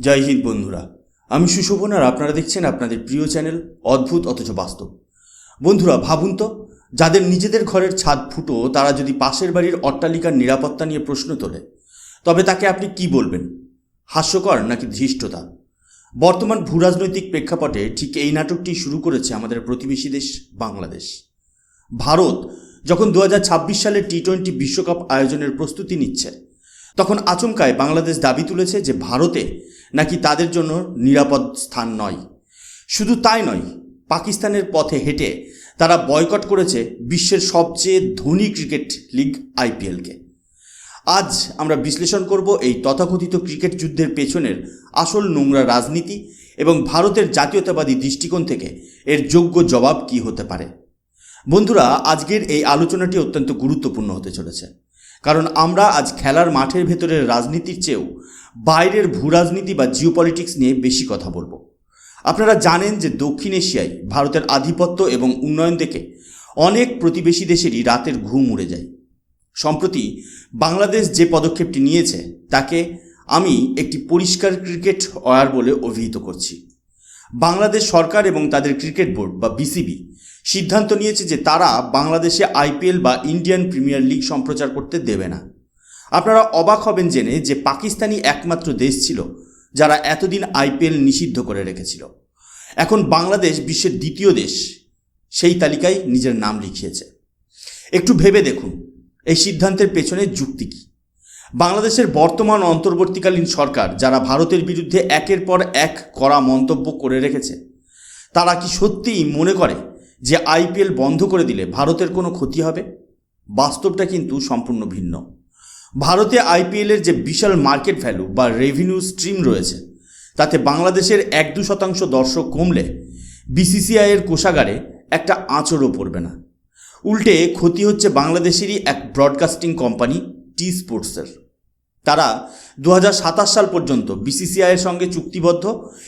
জয় হিন্দ বন্ধুরা। আমি সুশোভন আর আপনারা দেখছেন আপনাদের প্রিয় চ্যানেল অদ্ভুত অথচ বাস্তব। বন্ধুরা, ভাবুন তো, যাদের নিজেদের ঘরের ছাদ ফুটো, তারা যদি পাশের বাড়ির অট্টালিকার নিরাপত্তা নিয়ে প্রশ্ন তোলে, তবে তাকে আপনি কি বলবেন? হাস্যকর নাকি ধৃষ্টতা? বর্তমান ভূরাজনৈতিক প্রেক্ষাপটে ঠিক এই নাটকটি শুরু করেছে আমাদের প্রতিবেশী দেশ বাংলাদেশ। ভারত যখন দু হাজার ছাব্বিশ সালে টি টোয়েন্টি বিশ্বকাপ আয়োজনের প্রস্তুতি নিচ্ছে তখন আচমকায় বাংলাদেশ দাবি তুলেছে যে ভারতে নাকি তাদের জন্য নিরাপদ স্থান নয়। শুধু তাই নয়, পাকিস্তানের পথে হেঁটে তারা বয়কট করেছে বিশ্বের সবচেয়ে ধনী ক্রিকেট লিগ আইপিএলকে। আজ আমরা বিশ্লেষণ করব এই তথাকথিত ক্রিকেট যুদ্ধের পেছনের আসল নোংরা রাজনীতি এবং ভারতের জাতীয়তাবাদী দৃষ্টিকোণ থেকে এর যোগ্য জবাব কী হতে পারে। বন্ধুরা, আজকের এই আলোচনাটি অত্যন্ত গুরুত্বপূর্ণ হতে চলেছে। কারণ আমরা আজ খেলার মাঠের ভেতরের রাজনীতির চেয়েও বাইরের ভূরাজনীতি বা জিওপলিটিক্স নিয়ে বেশি কথা বলব। আপনারা জানেন যে দক্ষিণ এশিয়ায় ভারতের আধিপত্য এবং উন্নয়ন দেখে অনেক প্রতিবেশী দেশেরই রাতের ঘুম উড়ে যায়। সম্প্রতি বাংলাদেশ যে পদক্ষেপটি নিয়েছে, তাকে আমি একটি পরিষ্কার ক্রিকেট ওয়ার বলে অভিহিত করছি। বাংলাদেশ সরকার এবং তাদের ক্রিকেট বোর্ড বা বিসিবি সিদ্ধান্ত নিয়েছে যে তারা বাংলাদেশে আইপিএল বা ইন্ডিয়ান প্রিমিয়ার লিগ সম্প্রচার করতে দেবে না। আপনারা অবাক হবেন জেনে যে পাকিস্তানি একমাত্র দেশ ছিল যারা এতদিন আইপিএল নিষিদ্ধ করে রেখেছিল। এখন বাংলাদেশ বিশ্বের দ্বিতীয় দেশ, সেই তালিকায় নিজের নাম লিখিয়েছে। একটু ভেবে দেখুন, এই সিদ্ধান্তের পেছনে যুক্তি কী? বাংলাদেশের বর্তমান অন্তর্বর্তীকালীন সরকার, যারা ভারতের বিরুদ্ধে একের পর এক করা মন্তব্য করে রেখেছে, তারা কি সত্যিই মনে করে যে আইপিএল বন্ধ করে দিলে ভারতের কোনো ক্ষতি হবে? বাস্তবটা কিন্তু সম্পূর্ণ ভিন্ন। ভারতে আইপিএলের যে বিশাল মার্কেট ভ্যালু বা রেভিনিউ স্ট্রিম রয়েছে, তাতে বাংলাদেশের এক দু শতাংশ দর্শক কমলে বিসিসিআইয়ের কোষাগারে একটা আঁচড়ও পড়বে না। উল্টে ক্ষতি হচ্ছে বাংলাদেশেরই এক ব্রডকাস্টিং কোম্পানি টি স্পোর্টসের তারা দু হাজার সাতাশ সাল পর্যন্ত বিসিসিআইয়ের সঙ্গে চুক্তিবদ্ধ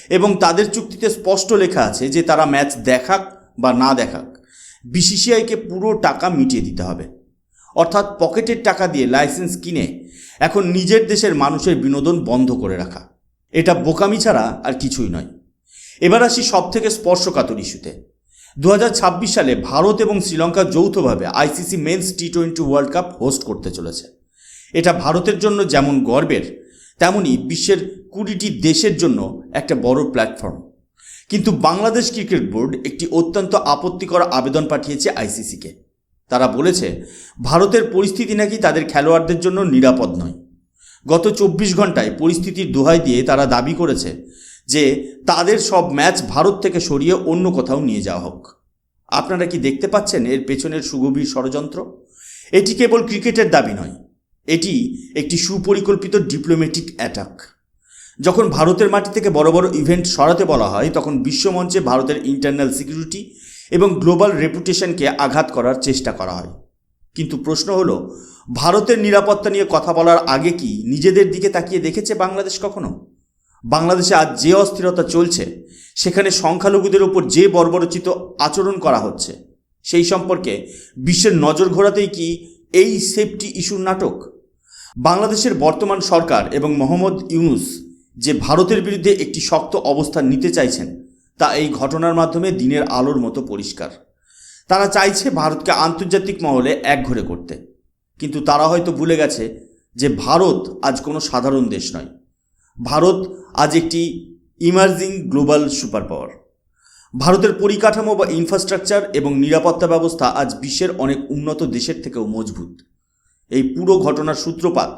এবং তাদের চুক্তিতে স্পষ্ট লেখা আছে যে তারা ম্যাচ দেখাক বা না দেখাক বিসিসিআইকে পুরো টাকা মিটিয়ে দিতে হবে। অর্থাৎ পকেটের টাকা দিয়ে লাইসেন্স কিনে এখন নিজের দেশের মানুষের বিনোদন বন্ধ করে রাখা। এটা বোকামি ছাড়া আর কিছুই নয়। এবার আসি সব থেকে স্পর্শকাতর ইস্যুতে। দু হাজার ছাব্বিশ সালে ভারত এবং শ্রীলঙ্কা যৌথভাবে ICC men's T twenty world cup host করতে চলেছে। এটা ভারতের জন্য যেমন গর্বের, তেমনি বিশ্বের কুড়িটি দেশের জন্য একটা বড় প্ল্যাটফর্ম। কিন্তু বাংলাদেশ ক্রিকেট বোর্ড একটি অত্যন্ত আপত্তিকর আবেদন পাঠিয়েছে আইসিসিকে। তারা বলেছে, ভারতের পরিস্থিতি নাকি তাদের খেলোয়াড়দের জন্য নিরাপদ নয়। গত চব্বিশ ঘন্টায় পরিস্থিতির দোহাই দিয়ে তারা দাবি করেছে যে, তাদের সব ম্যাচ ভারত থেকে সরিয়ে অন্য কোথাও নিয়ে যাওয়া হোক। আপনারা কি দেখতে পাচ্ছেন এর পেছনের সুগভীর ষড়যন্ত্র? এটি কেবল ক্রিকেটের দাবি নয়, এটি একটি সুপরিকল্পিত ডিপ্লোম্যাটিক অ্যাটাক যখন ভারতের মাটি থেকে বড় বড় ইভেন্ট সরাতে বলা হয়, তখন বিশ্বমঞ্চে ভারতের ইন্টারনাল সিকিউরিটি এবং গ্লোবাল রেপুটেশনকে আঘাত করার চেষ্টা করা হয়। কিন্তু প্রশ্ন হলো, ভারতের নিরাপত্তা নিয়ে কথা বলার আগে কি নিজেদের দিকে তাকিয়ে দেখেছে বাংলাদেশ কখনো? বাংলাদেশে আজ যে অস্থিরতা চলছে, সেখানে সংখ্যালঘুদের ওপর যে বর্বরচিত আচরণ করা হচ্ছে, সেই সম্পর্কে বিশ্বের নজর ঘোরাতেই কি এই সেফটি ইস্যুর নাটক? বাংলাদেশের বর্তমান সরকার এবং মোহাম্মদ ইউনুস যে ভারতের বিরুদ্ধে একটি শক্ত অবস্থান নিতে চাইছেন, তা এই ঘটনার মাধ্যমে দিনের আলোর মতো পরিষ্কার। তারা চাইছে ভারতকে আন্তর্জাতিক মহলে একঘরে করতে। কিন্তু তারা হয়তো ভুলে গেছে যে ভারত আজ কোনো সাধারণ দেশ নয়। ভারত আজ একটি ইমার্জিং গ্লোবাল সুপার পাওয়ার ভারতের পরিকাঠামো বা ইনফ্রাস্ট্রাকচার এবং নিরাপত্তা ব্যবস্থা আজ বিশ্বের অনেক উন্নত দেশের থেকেও মজবুত। এই পুরো ঘটনার সূত্রপাত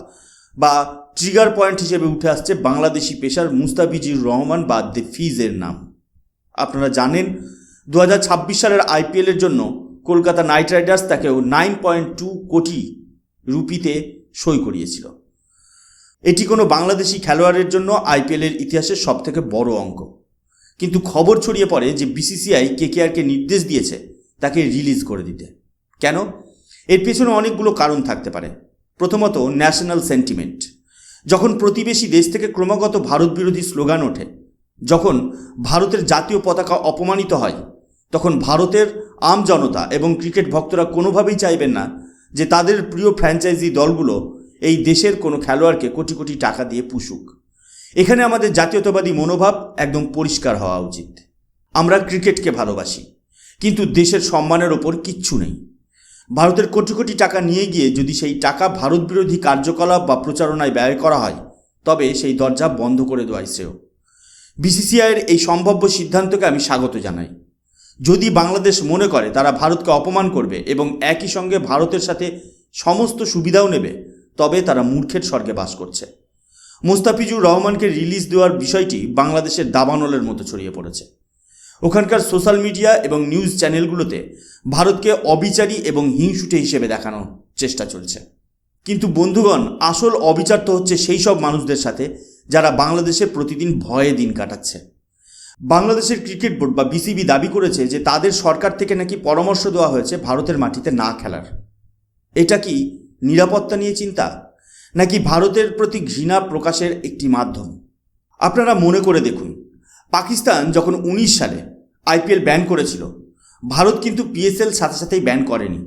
বা ট্রিগার পয়েন্ট হিসেবে উঠে আসছে বাংলাদেশি পেশার মুস্তাফিজুর রহমান বা দ্য ফিজের নাম। আপনারা জানেন দু হাজার ছাব্বিশ সালের আইপিএলের জন্য কলকাতা নাইট রাইডার্স তাকেও নাইন পয়েন্ট টু কোটি রুপিতে সই করিয়েছিল। এটি কোনো বাংলাদেশি খেলোয়াড়ের জন্য আইপিএলের ইতিহাসের সবথেকে বড় অঙ্ক। কিন্তু খবর ছড়িয়ে পড়ে যে বিসিসিআই কেকেআরকে নির্দেশ দিয়েছে তাকে রিলিজ করে দিতে। কেন? এর পেছনে অনেকগুলো কারণ থাকতে পারে। প্রথমত ন্যাশনাল সেন্টিমেন্ট যখন প্রতিবেশী দেশ থেকে ক্রমাগত ভারত বিরোধী স্লোগান ওঠে, যখন ভারতের জাতীয় পতাকা অপমানিত হয়, তখন ভারতের আম জনতা এবং ক্রিকেট ভক্তরা কোনোভাবেই চাইবেন না যে তাদের প্রিয় ফ্র্যাঞ্চাইজি দলগুলো এই দেশের কোনো খেলোয়াড়কে কোটি কোটি টাকা দিয়ে পুষুক। এখানে আমাদের জাতীয়তাবাদী মনোভাব একদম পরিষ্কার হওয়া উচিত। আমরা ক্রিকেটকে ভালোবাসি, কিন্তু দেশের সম্মানের ওপর কিচ্ছু নেই। ভারতের কোটি কোটি টাকা নিয়ে গিয়ে যদি সেই টাকা ভারত বিরোধী কার্যকলাপ বা প্রচারণায় ব্যয় করা হয়, তবে সেই দরজা বন্ধ করে দেওয়াই শ্রেয় বিসিসিআইয়ের এই সম্ভাব্য সিদ্ধান্তকে আমি স্বাগত জানাই। যদি বাংলাদেশ মনে করে তারা ভারতকে অপমান করবে এবং একই সঙ্গে ভারতের সাথে সমস্ত সুবিধাও নেবে, তবে তারা মূর্খের স্বর্গে বাস করছে। মুস্তাফিজুর রহমানকে রিলিজ দেওয়ার বিষয়টি বাংলাদেশের দাবানলের মতো ছড়িয়ে পড়েছে। ওখানকার সোশ্যাল মিডিয়া এবং নিউজ চ্যানেলগুলোতে ভারতকে অবিচারী এবং হিংসুটে হিসেবে দেখানোর চেষ্টা চলছে। কিন্তু বন্ধুগণ, আসল অবিচার তো হচ্ছে সেই সব মানুষদের সাথে যারা বাংলাদেশে প্রতিদিন ভয়ে দিন কাটাচ্ছে। বাংলাদেশের ক্রিকেট বোর্ড বা বিসিবি দাবি করেছে যে তাদের সরকার থেকে নাকি পরামর্শ দেওয়া হয়েছে ভারতের মাটিতে না খেলার। এটা কি নিরাপত্তা নিয়ে চিন্তা? নাকি ভারতের প্রতি ঘৃণা প্রকাশের একটি মাধ্যম? আপনারা মনে করে দেখুন। পাকিস্তান যখন উনিশ সালে আইপিএল ব্যান করেছিল, ভারত কিন্তু পিএসএল সাথে সাথেই ব্যান করেনি।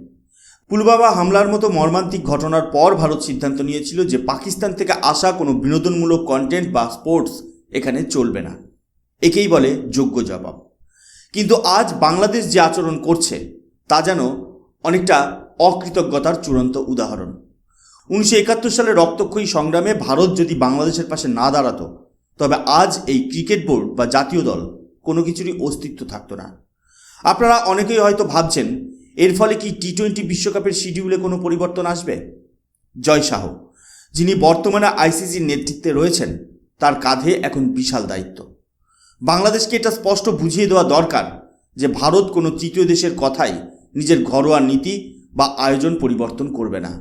পুলবাবা হামলার মতো মর্মান্তিক ঘটনার পর ভারত সিদ্ধান্ত নিয়েছিল যে পাকিস্তান থেকে আসা কোনো বিনোদনমূলক কন্টেন্ট বা স্পোর্টস এখানে চলবে না। একেই বলে যোগ্য জবাব। কিন্তু আজ বাংলাদেশ যে আচরণ করছে, তা যেন অনেকটা অকৃতজ্ঞতার চূড়ান্ত উদাহরণ। উনিশশো একাত্তর সালে রক্তক্ষয়ী সংগ্রামে ভারত যদি বাংলাদেশের পাশে না দাঁড়াতো তবে আজ এই ক্রিকেট বোর্ড বা জাতীয় দল কোনো কিছুরই অস্তিত্ব থাকতো না। আপনারা অনেকেই হয়তো ভাবছেন, এর ফলে কি টি টোয়েন্টি বিশ্বকাপের শিডিউলে কোনো পরিবর্তন আসবে? জয় শাহ, যিনি বর্তমানে আইসিসির নেতৃত্বে রয়েছেন, তার কাঁধে এখন বিশাল দায়িত্ব। বাংলাদেশকে এটা স্পষ্ট বুঝিয়ে দেওয়া দরকার যে ভারত কোনো তৃতীয় দেশের কথাই নিজের ঘরোয়া নীতি বা আয়োজন পরিবর্তন করবে না।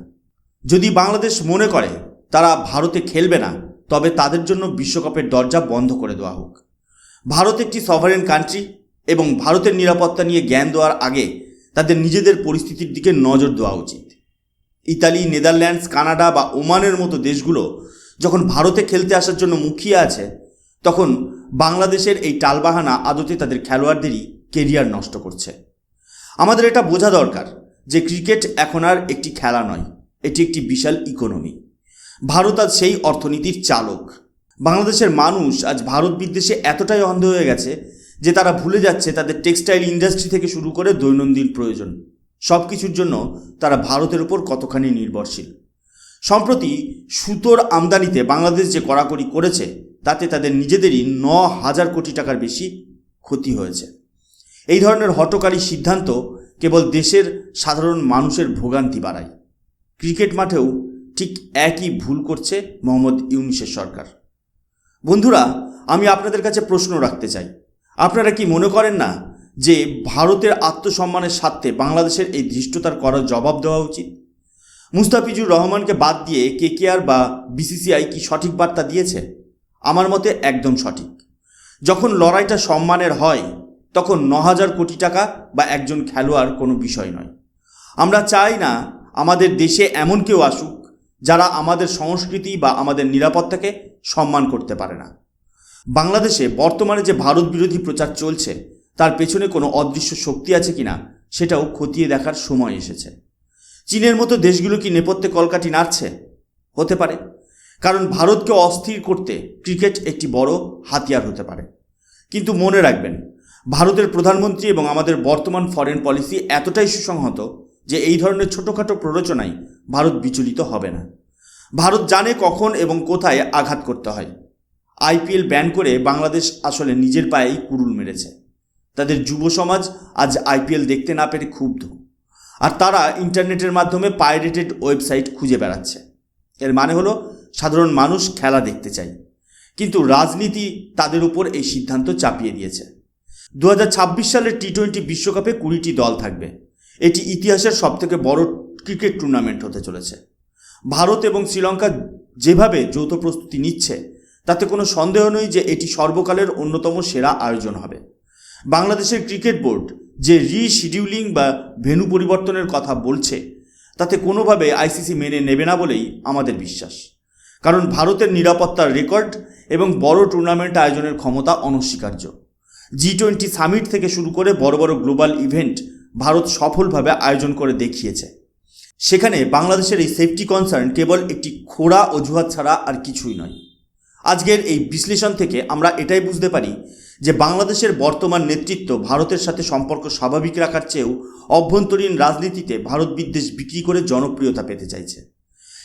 যদি বাংলাদেশ মনে করে তারা ভারতে খেলবে না তবে তাদের জন্য বিশ্বকাপের দরজা বন্ধ করে দেওয়া হোক। ভারত একটি সভারেন কান্ট্রি এবং ভারতের নিরাপত্তা নিয়ে জ্ঞান দেওয়ার আগে তাদের নিজেদের পরিস্থিতির দিকে নজর দেওয়া উচিত। ইতালি, নেদারল্যান্ডস, কানাডা বা ওমানের মতো দেশগুলো যখন ভারতে খেলতে আসার জন্য মুখিয়ে আছে, তখন বাংলাদেশের এই টালবাহানা আদতে তাদের খেলোয়াড়দেরই কেরিয়ার নষ্ট করছে। আমাদের এটা বোঝা দরকার যে ক্রিকেট এখন আর একটি খেলা নয়, এটি একটি বিশাল ইকোনমি ভারত আজ সেই অর্থনীতির চালক। বাংলাদেশের মানুষ আজ ভারত বিদ্বেষে এতটাই অন্ধ হয়ে গেছে যে তারা ভুলে যাচ্ছে তাদের টেক্সটাইল ইন্ডাস্ট্রি থেকে শুরু করে দৈনন্দিন প্রয়োজন। সব কিছুর জন্য তারা ভারতের উপর কতখানি নির্ভরশীল। সম্প্রতি সুতোর আমদানিতে বাংলাদেশ যে কড়াকড়ি করেছে, তাতে তাদের নিজেদেরই ন হাজার কোটি টাকার বেশি ক্ষতি হয়েছে। এই ধরনের হটকারী সিদ্ধান্ত কেবল দেশের সাধারণ মানুষের ভোগান্তি বাড়ায়। ক্রিকেট মাঠেও ঠিক একই ভুল করছে মোহাম্মদ ইউনিসের সরকার। বন্ধুরা, আমি আপনাদের কাছে প্রশ্ন রাখতে চাই। আপনারা কি মনে করেন না যে ভারতের আত্মসম্মানের স্বার্থে বাংলাদেশের এই ধৃষ্টতার করার জবাব দেওয়া উচিত? মুস্তাফিজুর রহমানকে বাদ দিয়ে কেকেআর বা বিসিসিআই কি সঠিক বার্তা দিয়েছে? আমার মতে একদম সঠিক। যখন লড়াইটা সম্মানের হয়, তখন ন হাজার কোটি টাকা বা একজন খেলোয়াড় কোনো বিষয় নয়। আমরা চাই না আমাদের দেশে এমন কেউ আসুক যারা আমাদের সংস্কৃতি বা আমাদের নিরাপত্তাকে সম্মান করতে পারে না। বাংলাদেশে বর্তমানে যে ভারত বিরোধী প্রচার চলছে, তার পেছনে কোনো অদৃশ্য শক্তি আছে কিনা, সেটাও খতিয়ে দেখার সময় এসেছে। চীনের মতো দেশগুলো কি নেপথ্যে কলকাঠি নাড়ছে? হতে পারে। কারণ ভারতকে অস্থির করতে ক্রিকেট একটি বড় হাতিয়ার হতে পারে। কিন্তু মনে রাখবেন, ভারতের প্রধানমন্ত্রী এবং আমাদের বর্তমান ফরেন পলিসি এতটাই সুসংহত যে এই ধরনের ছোটোখাটো প্ররোচনায় ভারত বিচলিত হবে না। ভারত জানে কখন এবং কোথায় আঘাত করতে হয়। আইপিএল ব্যান করে বাংলাদেশ আসলে নিজের পায়েই কুরুল মেরেছে। তাদের যুব সমাজ আজ আইপিএল দেখতে না পেরে ক্ষুব্ধ। আর তারা ইন্টারনেটের মাধ্যমে পাইরেটেড ওয়েবসাইট খুঁজে বেড়াচ্ছে। এর মানে হলো, সাধারণ মানুষ খেলা দেখতে চায়। কিন্তু রাজনীতি তাদের উপর এই সিদ্ধান্ত চাপিয়ে দিয়েছে। দু হাজার ছাব্বিশ সালের টি টোয়েন্টি বিশ্বকাপে কুড়িটি দল থাকবে। এটি ইতিহাসের সবথেকে বড় ক্রিকেট টুর্নামেন্ট হতে চলেছে। ভারত এবং শ্রীলঙ্কা যেভাবে যৌথ প্রস্তুতি নিচ্ছে, তাতে কোনো সন্দেহ নেই যে এটি সর্বকালের অন্যতম সেরা আয়োজন হবে। বাংলাদেশের ক্রিকেট বোর্ড যে রিশিডিউলিং বা ভেন্যু পরিবর্তনের কথা বলছে, তাতে কোনোভাবে আইসিসি মেনে নেবে না বলেই আমাদের বিশ্বাস। কারণ ভারতের নিরাপত্তার রেকর্ড এবং বড় টুর্নামেন্ট আয়োজনের ক্ষমতা অনস্বীকার্য। জি টোয়েন্টি সামিট থেকে শুরু করে বড় বড় গ্লোবাল ইভেন্ট ভারত সফলভাবে আয়োজন করে দেখিয়েছে। সেখানে বাংলাদেশের এই সেফটি কনসার্ন কেবল একটি খোড়া অজুহাত ছাড়া আর কিছুই নয়। আজকের এই বিশ্লেষণ থেকে আমরা এটাই বুঝতে পারি যে বাংলাদেশের বর্তমান নেতৃত্ব ভারতের সাথে সম্পর্ক স্বাভাবিক রাখার চেয়েও অভ্যন্তরীণ রাজনীতিতে ভারত বিদ্বেষ বিক্রি করে জনপ্রিয়তা পেতে চাইছে।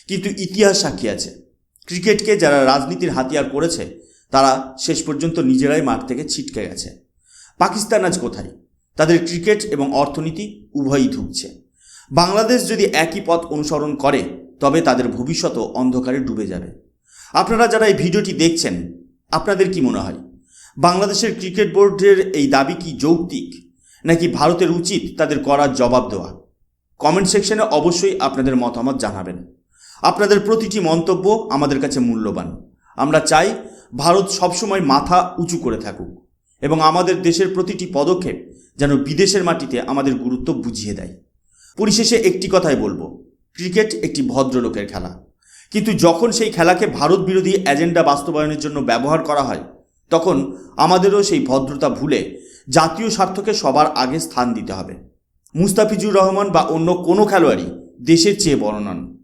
কিন্তু ইতিহাস সাক্ষী আছে। ক্রিকেটকে যারা রাজনীতির হাতিয়ার করেছে, তারা শেষ পর্যন্ত নিজেরাই মাঠ থেকে ছিটকে গেছে। পাকিস্তান আজ কোথায়? তাদের ক্রিকেট এবং অর্থনীতি উভয়ই ঢুকছে বাংলাদেশ যদি একই পথ অনুসরণ করে, তবে তাদের ভবিষ্যতও অন্ধকারে ডুবে যাবে। আপনারা যারা এই ভিডিওটি দেখছেন, আপনাদের কি মনে হয়? বাংলাদেশের ক্রিকেট বোর্ডের এই দাবি কি যৌক্তিক, নাকি ভারতের উচিত তাদের করার জবাব দেওয়া? কমেন্ট সেকশনে অবশ্যই আপনাদের মতামত জানাবেন। আপনাদের প্রতিটি মন্তব্য আমাদের কাছে মূল্যবান। আমরা চাই, ভারত সবসময় মাথা উঁচু করে থাকুক। এবং আমাদের দেশের প্রতিটি পদক্ষেপ যেন বিদেশের মাটিতে আমাদের গুরুত্ব বুঝিয়ে দেয়। পরিশেষে একটি কথাই বলব, ক্রিকেট একটি ভদ্রলোকের খেলা। কিন্তু যখন সেই খেলাকে ভারত বিরোধী এজেন্ডা বাস্তবায়নের জন্য ব্যবহার করা হয়, তখন আমাদেরও সেই ভদ্রতা ভুলে জাতীয় স্বার্থকে সবার আগে স্থান দিতে হবে। মুস্তাফিজুর রহমান বা অন্য কোনো খেলোয়াড়ই দেশের চেয়ে বড় নন।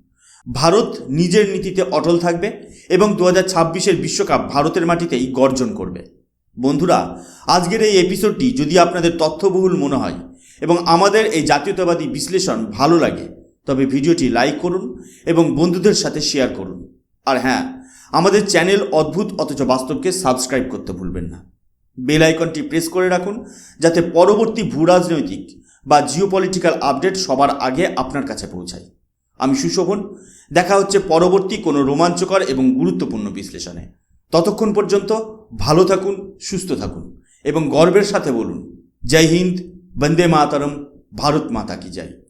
ভারত নিজের নীতিতে অটল থাকবে এবং দু হাজার বিশ্বকাপ ভারতের মাটিতেই গর্জন করবে। বন্ধুরা, আজকের এই এপিসোডটি যদি আপনাদের তথ্যবহুল মনে হয় এবং আমাদের এই জাতীয়তাবাদী বিশ্লেষণ ভালো লাগে, তবে ভিডিওটি লাইক করুন এবং বন্ধুদের সাথে শেয়ার করুন। আর হ্যাঁ আমাদের চ্যানেল অদ্ভুত অথচ বাস্তবকে সাবস্ক্রাইব করতে ভুলবেন না। বেল আইকনটি প্রেস করে রাখুন, যাতে পরবর্তী ভূরাজনৈতিক বা জিওপলিটিক্যাল আপডেট সবার আগে আপনার কাছে পৌঁছায়। আমি সুশোভন, দেখা হচ্ছে পরবর্তী কোনো রোমাঞ্চকর এবং গুরুত্বপূর্ণ বিশ্লেষণে। ততক্ষণ পর্যন্ত ভালো থাকুন, সুস্থ থাকুন এবং গর্বের সাথে বলুন, জয় হিন্দ, বন্দে মাতারম, ভারত মাতা কি জয়।